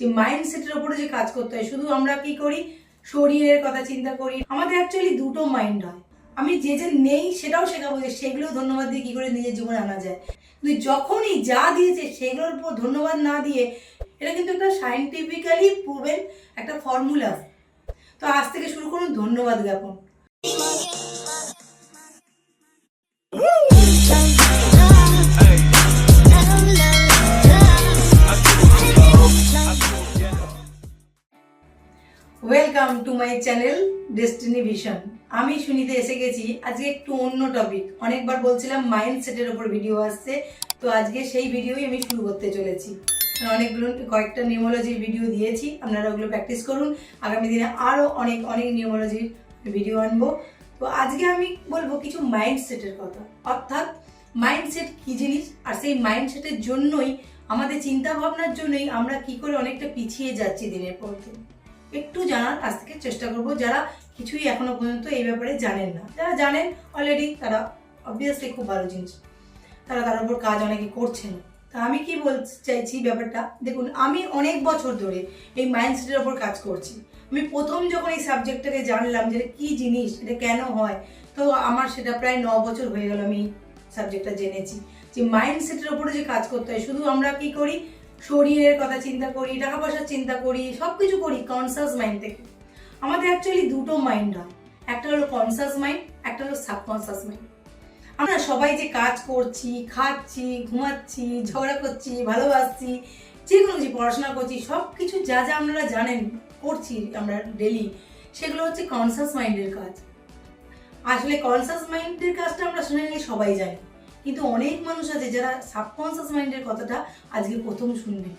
যে মাইন্ডসেটের ওপরে যে কাজ করতে হয়, শুধু আমরা কি করি? শরীরের কথা চিন্তা করি। আমাদের অ্যাকচুয়ালি দুটো মাইন্ড হয়। আমি যে যে নেই সেটাও শেখাবো যে সেগুলো ধন্যবাদ দিয়ে কি করে নিজের জীবনে আনা যায়। কিন্তু যখনই যা দিয়েছে সেগুলোর উপর ধন্যবাদ না দিয়ে, এটা কিন্তু একটা সায়েন্টিফিক্যালি প্রুভেন একটা ফর্মুলা তো আজ থেকে শুরু করুন ধন্যবাদ জ্ঞাপন। My channel Destiny Vision. আমি শুনিতে এসে গেছি, আজকে একটু অন্য টপিক অনেকবার বলছিলাম মাইন্ড সেটের ওপর ভিডিও আসছে, তো আজকে সেই ভিডিওই আমি শুরু করতে চলেছি। অনেকগুলো, কয়েকটা নিউমোলজির ভিডিও দিয়েছি, আপনারা ওগুলো প্র্যাকটিস করুন। আগামী দিনে আরও অনেক অনেক নিউমোলজির ভিডিও আনব। তো আজকে আমি বলব কিছু মাইন্ড সেটের কথা। অর্থাৎ মাইন্ডসেট কি জিনিস? আর সেই মাইন্ডসেটের জন্যই, আমাদের চিন্তা ভাবনার জন্যই আমরা কি করে অনেকটা পিছিয়ে যাচ্ছি দিনের পর দিন। একটু জানার আজ থেকে চেষ্টা করব। যারা কিছুই এখনও পর্যন্ত এই ব্যাপারে জানেন না। যারা জানেন অলরেডি তারা অবভিয়াসলি খুব ভালো জিনিস। তারা তার উপর কাজ অনেকে করছেন। তা আমি কি বলতে চাইছি ব্যাপারটা? দেখুন, আমি অনেক বছর ধরে এই মাইন্ডসেটের ওপর কাজ করছি। আমি প্রথম যখন এই সাবজেক্টটাকে জানলাম যে কী জিনিস, এটা কেন হয়, তো আমার সেটা প্রায় ন বছর হয়ে গেল আমি সাবজেক্টটা জেনেছি। যে মাইন্ডসেটের ওপরে যে কাজ করতে হয়, শুধু আমরা কি করি? শরীরের কথা চিন্তা করি, টাকা পয়সার চিন্তা করি সব কিছু করি কনসাস মাইন্ড থেকে আমাদের অ্যাকচুয়ালি দুটো মাইন্ড হয়। একটা হলো কনসাস মাইন্ড একটা হলো সাবকনসাস মাইন্ড আমরা সবাই যে কাজ করছি, খাচ্ছি, ঘুমাচ্ছি, ঝগড়া করছি, ভালোবাসছি, যে কোনো কিছু, পড়াশোনা করছি সব কিছু যা যা আপনারা জানেন, করছি আমরা ডেলি সেগুলো হচ্ছে কনসাস মাইন্ডের কাজ। আসলে কনসাস মাইন্ডের কাজটা আমরা শুনে নিলে সবাই জানি। কিন্তু অনেক মানুষ আছে যারা সাবকনসিয়াস মাইন্ডের কথাটা আজকে প্রথম শুনবে।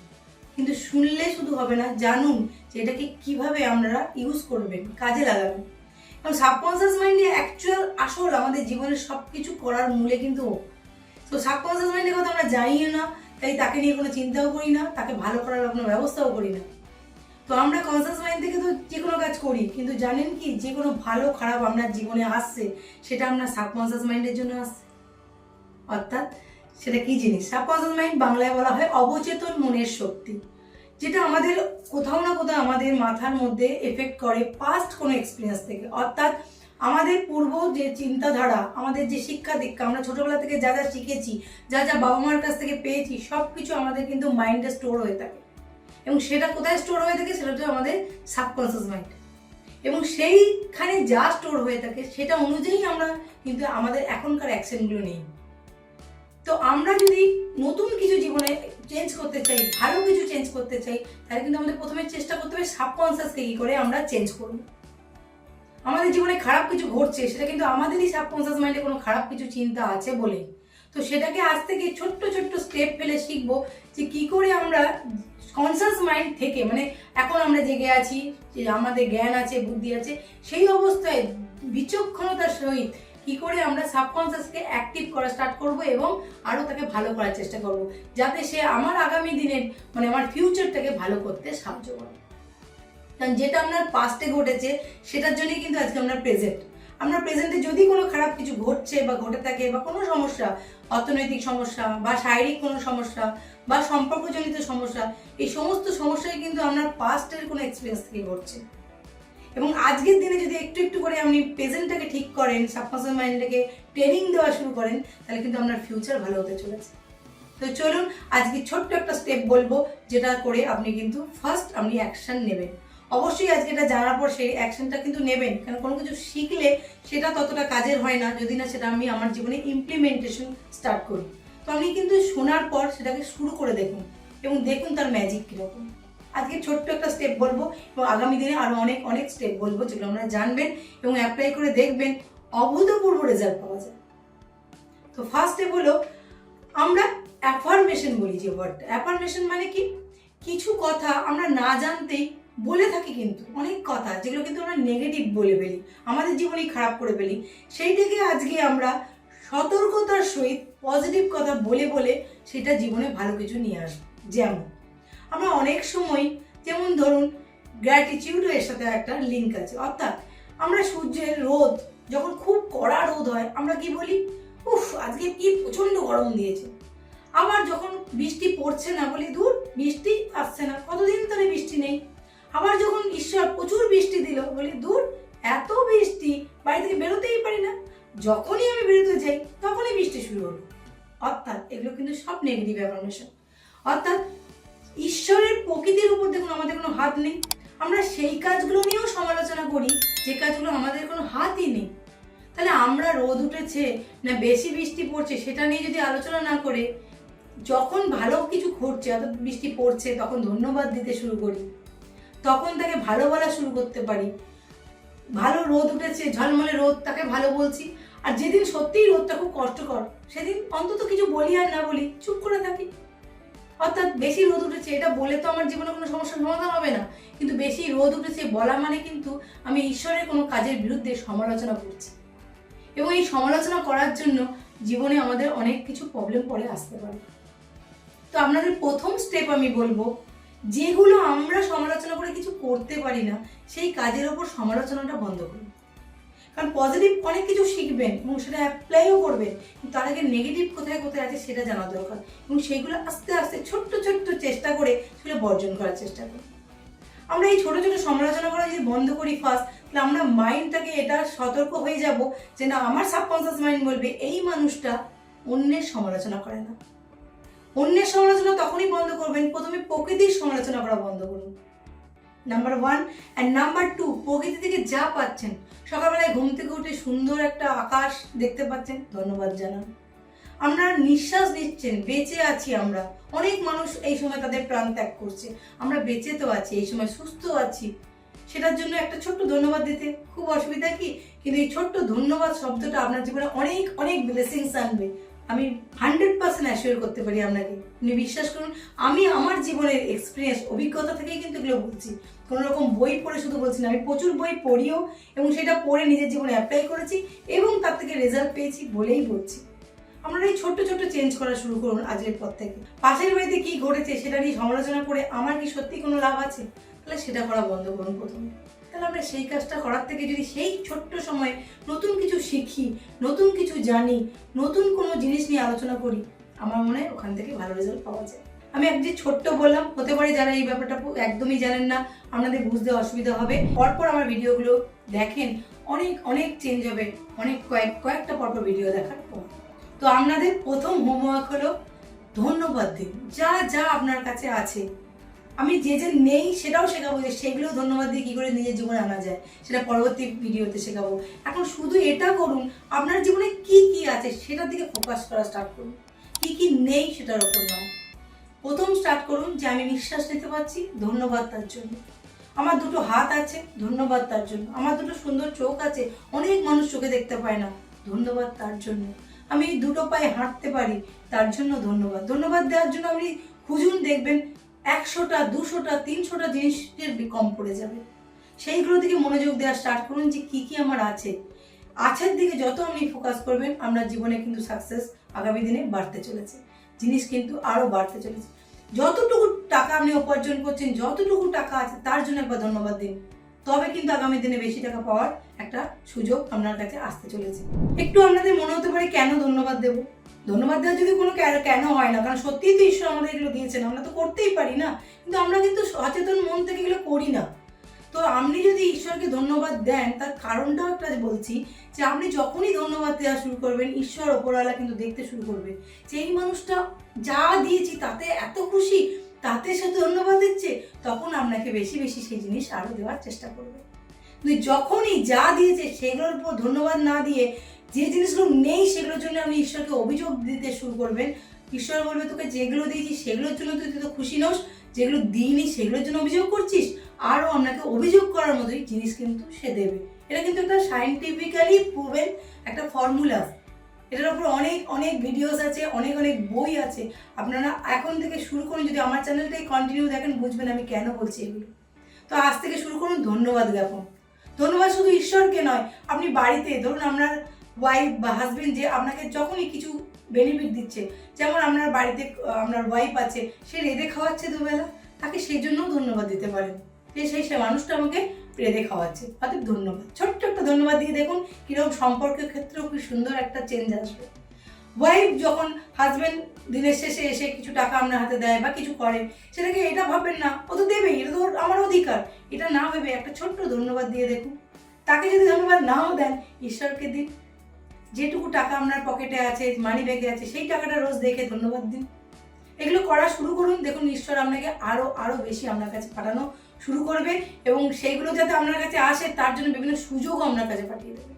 কিন্তু শুনলে শুধু হবে না, জানুন যে এটাকে কীভাবে আপনারা ইউজ করবেন, কাজে লাগাবেন। কারণ সাবকনসিয়াস মাইন্ডে অ্যাকচুয়াল আসল আমাদের জীবনের সব কিছু করার মূলে কিন্তু তো সাবকনসিয়াস মাইন্ডের কথা আমরা জানিও না, তাই তাকে নিয়ে কোনো চিন্তাও করি না, তাকে ভালো করার কোনো ব্যবস্থাও করি না। তো আমরা কনসাস মাইন্ড থেকে তো যে কোনো কাজ করি, কিন্তু জানেন কি, যে কোনো ভালো খারাপ আপনার জীবনে আসছে, সেটা আপনার সাবকনসিয়াস মাইন্ডের জন্য আসছে। অর্থাৎ সেটা কি জিনিস? সাবকনসিয়াস মাইন্ড বাংলায় বলা হয় অবচেতন মনের শক্তি, যেটা আমাদের কোথাও না কোথাও আমাদের মাথার মধ্যে এফেক্ট করে পাস্ট কোনো এক্সপিরিয়েন্স থেকে। অর্থাৎ আমাদের পূর্ব যে চিন্তাধারা, আমাদের যে শিক্ষা দীক্ষা, আমরা ছোটবেলা থেকে যা যা শিখেছি, যা যা বাবা মার কাছ থেকে পেয়েছি সব কিছু আমাদের কিন্তু মাইন্ডে স্টোর হয়ে থাকে। এবং সেটা কোথায় স্টোর হয়ে থাকে? সেটা হচ্ছে আমাদের সাবকনসিয়াস মাইন্ড এবং সেইখানে যা স্টোর হয়ে থাকে, সেটা অনুযায়ী আমরা কিন্তু আমাদের এখনকার অ্যাকশনগুলো নেই। তো আমরা যদি নতুন কিছু জীবনে চেঞ্জ করতে চাই, ভালো কিছু চেঞ্জ করতে চাই, তাহলে কিন্তু আমাদের প্রথমে চেষ্টা করতে হবে সাবকনসিয়াসকে কি করে আমরা চেঞ্জ করব। আমাদের জীবনে খারাপ কিছু ঘটছে, সেটা কিন্তু আমাদেরই সাবকনসিয়াস মাইন্ডে কোনো খারাপ কিছু চিন্তা আছে বলে। তো সেটাকে আজ থেকে ছোট্ট ছোট্ট স্টেপ ফেলে শিখব যে কি করে আমরা কনসাস মাইন্ড থেকে মানে এখন আমরা জেগে আছি, যে আমাদের জ্ঞান আছে, বুদ্ধি আছে, সেই অবস্থায় বিচক্ষণতার সহিত কি করে আমরা সাবকনসিয়াসকে অ্যাক্টিভ করা স্টার্ট করব এবং আরও তাকে ভালো করার চেষ্টা করব, যাতে সে আমার আগামী দিনের মানে আমার ফিউচারটাকে ভালো করতে সাহায্য করে। কারণ যেটা আপনার পাস্টে ঘটেছে, সেটার জন্যই কিন্তু আজকে আমরা প্রেজেন্ট আমরা প্রেজেন্টে যদি কোনো খারাপ কিছু ঘটছে বা ঘটে থাকে বা কোনো সমস্যা, অর্থনৈতিক সমস্যা বা শারীরিক কোনো সমস্যা বা সম্পর্কজনিত সমস্যা, এই সমস্ত সমস্যাই কিন্তু আপনার পাস্টের কোনো এক্সপিরিয়েন্স থেকে ঘটছে। এবং আজকের দিনে যদি একটু একটু করে আপনি প্রেজেন্টটাকে ঠিক করেন সাবকনসিয়াস মাইন্ডটাকে ট্রেনিং দেওয়া শুরু করেন, তাহলে কিন্তু আপনার ফিউচার ভালো হতে চলেছে। তো চলুন, আজকে ছোট্ট একটা স্টেপ বলব, যেটা করে আপনি কিন্তু ফার্স্ট আপনি অ্যাকশন নেবেন। অবশ্যই আজকে এটা জানার পর সেই অ্যাকশনটা কিন্তু নেবেন, কারণ কোনো কিছু শিখলে সেটা ততটা কাজের হয় না, যদি না সেটা আমি আমার জীবনে ইমপ্লিমেন্টেশন স্টার্ট করি। তো আপনি কিন্তু শোনার পর সেটাকে শুরু করে দেখুন, এবং দেখুন তার ম্যাজিক কীরকম। আজকে ছোট্ট একটা স্টেপ বলব এবং আগামী দিনে আরও অনেক অনেক স্টেপ বলব যেগুলো আপনারা জানবেন এবং অ্যাপ্লাই করে দেখবেন। অভূতপূর্ব রেজাল্ট পাওয়া যায়। তো ফার্স্ট স্টেপ হলো, আমরা অ্যাফার্মেশন বলি যে ওয়ার্ডটা অ্যাফার্মেশন মানে কি? কিছু কথা আমরা না জানতেই বলে থাকি কিন্তু, অনেক কথা যেগুলো কিন্তু আমরা নেগেটিভ বলে ফেলি, আমাদের জীবনেই খারাপ করে ফেলি। সেইটাকে আজকে আমরা সতর্কতার সহিত পজিটিভ কথা বলে বলে সেটা জীবনে ভালো কিছু নিয়ে আসব। যেমন আমরা অনেক সময়, যেমন ধরুন গ্র্যাটিটিউডও এর সাথে একটা লিঙ্ক আছে। অর্থাৎ আমরা সূর্যের রোদ, যখন খুব কড়া রোদ হয়, আমরা কি বলি? উফ, আজকে কি প্রচণ্ড গরম দিয়েছে। আবার যখন বৃষ্টি পড়ছে না বলি দূর বৃষ্টি আসছে না, কতদিন ধরে বৃষ্টি নেই? আবার যখন ঈশ্বর প্রচুর বৃষ্টি দিল, বলি দূর এত বৃষ্টি, বাড়ি থেকে বেরোতেই পারি না। যখনই আমি বেরোতে যাই, তখনই বৃষ্টি শুরু হলো। অর্থাৎ এগুলো কিন্তু সব নেগেটিভ অ্যাফার্মেশন অর্থাৎ ঈশ্বরের প্রকৃতির উপর দেখুন আমাদের কোনো হাত নেই। আমরা সেই কাজগুলো নিয়েও সমালোচনা করি, যে কাজগুলো আমাদের কোনো হাতই নেই। তাহলে আমরা রোদ উঠেছে না বেশি বৃষ্টি পড়ছে সেটা নিয়ে যদি আলোচনা না করে, যখন ভালো কিছু ঘটছে, অর্থাৎ বৃষ্টি পড়ছে, তখন ধন্যবাদ দিতে শুরু করি। তখন তাকে ভালো বলা শুরু করতে পারি। ভালো রোদ উঠেছে, ঝলমলে রোদ, তাকে ভালো বলছি। আর যেদিন সত্যিই রোদটা খুব কষ্টকর, সেদিন অন্তত কিছু বলি আর না বলি, চুপ করে থাকি। অর্থাৎ বেশি রোদ উঠেছে, এটা বলে তো আমার জীবনে কোনো সমস্যার সমাধান হবে না। কিন্তু বেশি রোদ উঠেছে বলা মানে কিন্তু আমি ঈশ্বরের কোনো কাজের বিরুদ্ধে সমালোচনা করছি। এবং এই সমালোচনা করার জন্য জীবনে আমাদের অনেক কিছু প্রবলেম পরে আসতে পারে। তো আপনাদের প্রথম স্টেপ আমি বলব, যেগুলো আমরা সমালোচনা করে কিছু করতে পারি না, সেই কাজের ওপর সমালোচনাটা বন্ধ করুন। কারণ পজিটিভ অনেক কিছু শিখবেন এবং সেটা অ্যাপ্লাইও করবেন, কিন্তু তার আগে নেগেটিভ কোথায় কোথায় আছে সেটা জানা দরকার। এবং সেইগুলো আস্তে আস্তে ছোট্ট ছোট্ট চেষ্টা করে সেগুলো বর্জন করার চেষ্টা করি আমরা এই ছোট ছোট সমালোচনা করা যদি বন্ধ করি ফার্স্ট তাহলে আমরা মাইন্ডটাকে এটা সতর্ক হয়ে যাব যে না, আমার সাবকনসিয়াস মাইন্ড বলবে, এই মানুষটা অন্যের সমালোচনা করে না। অন্যের সমালোচনা তখনই বন্ধ করবেন, প্রথমে প্রকৃতির সমালোচনা করা বন্ধ করুন। Number one and number two প্রকৃতি থেকে যা পাচ্ছেন। সকালবেলায় ঘুম থেকে উঠে সুন্দর একটা আকাশ দেখতে পাচ্ছেন। ধন্যবাদ জানান। আমরা নিঃশ্বাস নিচ্ছেন, বেঁচে আছি আমরা। অনেক মানুষ এই সময় তাদের প্রাণ ত্যাগ করছে। আমরা বেঁচে তো আছি, এই সময় সুস্থ আছি। সেটার জন্য একটা ছোট্ট ধন্যবাদ দিতে। খুব অসুবিধা কি? কিন্তু এই ছোট্ট ধন্যবাদ শব্দটা আপনার জীবনে অনেক অনেক ব্লেসিংস আনবে। আমি হান্ড্রেড পার্সেন্ট অ্যাসিওর করতে পারি আপনাকে। আপনি বিশ্বাস করুন, আমি আমার জীবনের এক্সপিরিয়েন্স অভিজ্ঞতা থেকেই কিন্তু এগুলো বলছি। কোনো রকম বই পড়ে শুধু বলছি না, আমি প্রচুর বই পড়িও এবং সেটা পড়ে নিজের জীবনে অ্যাপ্লাই করেছি এবং তার থেকে রেজাল্ট পেয়েছি বলেই বলছি। আপনারা এই ছোট্ট ছোট্ট চেঞ্জ করা শুরু করুন আজকের পর থেকে। পাশের বাড়িতে কী ঘটেছে সেটা নিয়ে সমালোচনা করে আমার কি সত্যি কোনো লাভ আছে? তাহলে সেটা করা বন্ধ করুন প্রথমে। তাহলে আমরা সেই কাজটা করার থেকে যদি সেই ছোট্ট সময় নতুন কিছু শিখি, নতুন কিছু জানি, নতুন কোনো জিনিস নিয়ে আলোচনা করি, আমার মনে হয় ওখান থেকে ভালো রেজাল্ট পাওয়া যায়। আমি একদিন ছোট্ট বললাম, হতে পারে যারা এই ব্যাপারটা একদমই জানেন না, আপনাদের বুঝতে অসুবিধা হবে। পরপর আমার ভিডিওগুলো দেখেন, অনেক অনেক চেঞ্জ হবে, অনেক কয়েক, কয়েকটা পরপর ভিডিও দেখার পর। তো আপনাদের প্রথম হোমওয়ার্ক হলো ধন্যবাদ দিন। যা যা আপনার কাছে আছে আমি যে যে নেই সেটাও শেখাবো যে সেগুলো ধন্যবাদ দিয়ে কী করে নিজের জীবনে আনা যায়, সেটা পরবর্তী ভিডিওতে শেখাবো। এখন শুধু এটা করুন, আপনার জীবনে কি কি আছে সেটার দিকে ফোকাস করা স্টার্ট করুন। কি কি নেই সেটার ওপর নয়। প্রথম স্টার্ট করুন যে আমি নিঃশ্বাস নিতে পারছি, ধন্যবাদ তার জন্য। আমার দুটো হাত আছে, ধন্যবাদ তার জন্য। আমার দুটো সুন্দর চোখ আছে, অনেক মানুষ চোখে দেখতে পায় না, ধন্যবাদ তার জন্য। আমি দুটো পায়ে হাঁটতে পারি, তার জন্য ধন্যবাদ। ধন্যবাদ দেওয়ার জন্য আপনি খুঁজুন, দেখবেন একশোটা, দুশোটা, তিনশোটা জিনিসের কম পড়ে যাবে। সেইগুলো দিকে মনোযোগ দেওয়া স্টার্ট করুন যে কি কি আমার আছে। আছের দিকে যত আপনি ফোকাস করবেন আপনার জীবনে কিন্তু সাকসেস আগামী দিনে বাড়তে চলেছে। জিনিস কিন্তু আরও বাড়তে চলেছে। যতটুকু টাকা আপনি উপার্জন করছেন, যতটুকু টাকা আছে, তার জন্য একবার ধন্যবাদ দিন। তবে কিন্তু আগামী দিনে বেশি টাকা পাওয়ার একটা সুযোগ আপনার কাছে আসতে চলেছে। একটু আপনাদের মনে হতে পারে কেন ধন্যবাদ দেব? ধন্যবাদ দেওয়ার যদি কেন- কেন হয় না? কারণ সত্যিই তো ঈশ্বর আমাদের এগুলো দিয়েছেন। আমরা তো করতেই পারি না। কিন্তু আমরা কিন্তু সচেতন মন থেকে এগুলো করি না। তো আপনি যদি ঈশ্বরকে ধন্যবাদ দেন, তার কারণটাও একটা বলছি যে আপনি যখনই ধন্যবাদ দেওয়া শুরু করবেন, ঈশ্বর ওপরওয়ালা কিন্তু দেখতে শুরু করবে। যে এই মানুষটা যা দিয়েছি তাতে এত খুশি তাতে সে ধন্যবাদ দিচ্ছে, তখন আপনাকে বেশি বেশি সেই জিনিস আরও দেওয়ার চেষ্টা করবে। কিন্তু যখনই যা দিয়েছে সেগুলোর উপর ধন্যবাদ না দিয়ে যে জিনিসগুলো নেই সেগুলোর জন্য আপনি ঈশ্বরকে অভিযোগ দিতে শুরু করবেন। ঈশ্বর বলবে, তোকে যেগুলো দিয়েছি সেগুলোর জন্য তুই তুই তো খুশি নস, যেগুলো দিইনি সেগুলোর জন্য অভিযোগ করছিস। আরও আপনাকে অভিযোগ করার মতোই জিনিস কিন্তু সে দেবে। এটা কিন্তু একটা সায়েন্টিফিক্যালি প্রুভেন একটা ফর্মুলা এটার উপর অনেক অনেক ভিডিওস আছে, অনেক অনেক বই আছে। আপনারা এখন থেকে শুরু করুন, যদি আমার চ্যানেলটাই কন্টিনিউ দেখেন, বুঝবেন আমি কেন বলছি এগুলো। তো আজ থেকে শুরু করুন, ধন্যবাদ জ্ঞাপন। ধন্যবাদ শুধু ঈশ্বরকে নয়, আপনি বাড়িতে, ধরুন আপনার ওয়াইফ বা হাজবেন্ড যে আপনাকে যখনই কিছু বেনিফিট দিচ্ছে, যেমন আপনার বাড়িতে আপনার ওয়াইফ আছে, সে রেঁধে খাওয়াচ্ছে দুবেলা, তাকে সেই জন্যও ধন্যবাদ দিতে পারেন। সেই সে মানুষটা আমাকে রেঁধে খাওয়াচ্ছে। অতএব ধন্যবাদ। ছোট্ট একটা ধন্যবাদ দিয়ে দেখুন কীরকম সম্পর্কের ক্ষেত্রেও কি সুন্দর একটা চেঞ্জ আসবে ওয়াইফ যখন হাজব্যান্ড দিনের শেষে এসে কিছু টাকা আপনার হাতে দেয় বা কিছু করে, সেটাকে এটা ভাববেন না। ও তো দেবেই, এটা তো আমার অধিকার। এটা না ভেবে একটা ছোট্ট ধন্যবাদ দিয়ে দেখুন। তাকে যদি ধন্যবাদ নাও দেন, ঈশ্বরকে দিন। যেটুকু টাকা আপনার পকেটে আছে মানি ব্যাগে আছে, সেই টাকাটা রোজ দেখে ধন্যবাদ দিন। এগুলো করা শুরু করুন। দেখুন, ঈশ্বর আপনাকে আরও আরও বেশি আপনার কাছে পাঠানো শুরু করবে এবং সেইগুলো যাতে আপনার কাছে আসে, তার জন্য বিভিন্ন সুযোগও আপনার কাছে পাঠিয়ে দেবে।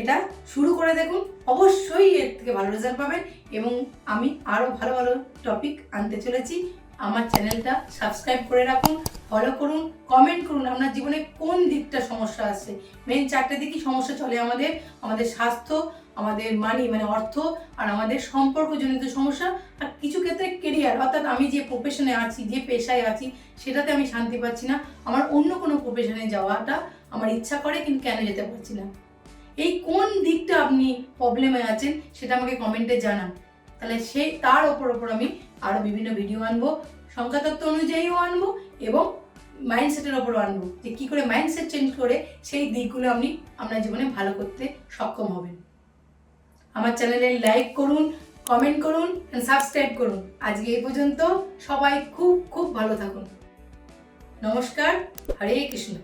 এটা শুরু করে দেখুন। অবশ্যই এর থেকে ভালো রেজাল্ট পাবেন এবং আমি আরও ভালো ভালো টপিক আনতে চলেছি। আমার চ্যানেলটা সাবস্ক্রাইব করে রাখুন ফলো করুন কমেন্ট করুন আপনার জীবনে কোন দিকটা সমস্যা আছে। মেন চারটে দিকই সমস্যা চলে আমাদের আমাদের স্বাস্থ্য, আমাদের মানি মানে অর্থ, আর আমাদের সম্পর্কজনিত সমস্যা, আর কিছু ক্ষেত্রে কেরিয়ার অর্থাৎ আমি যে প্রফেশনে আছি, যে পেশায় আছি, সেটাতে আমি শান্তি পাচ্ছি না। আমার অন্য কোনো প্রফেশনে যাওয়াটা আমার ইচ্ছা করে, কিন্তু কেন যেতে পারছি না? এই কোন দিকটা আপনি প্রবলেমে আছেন, সেটা আমাকে কমেন্টে জানান। তাহলে সেই, তার ওপর ওপর আমি আরও বিভিন্ন ভিডিও আনব, সংখ্যাতত্ত্ব অনুযায়ীও আনব এবং মাইন্ডসেটের ওপরও আনব যে কী করে মাইন্ডসেট চেঞ্জ করে সেই দিকগুলো আপনি আপনার জীবনে ভালো করতে সক্ষম হবেন। আমার চ্যানেলে লাইক করুন কমেন্ট করুন সাবস্ক্রাইব করুন। আজকে এই পর্যন্ত সবাই খুব খুব ভালো থাকুন। নমস্কার, হরে কৃষ্ণ।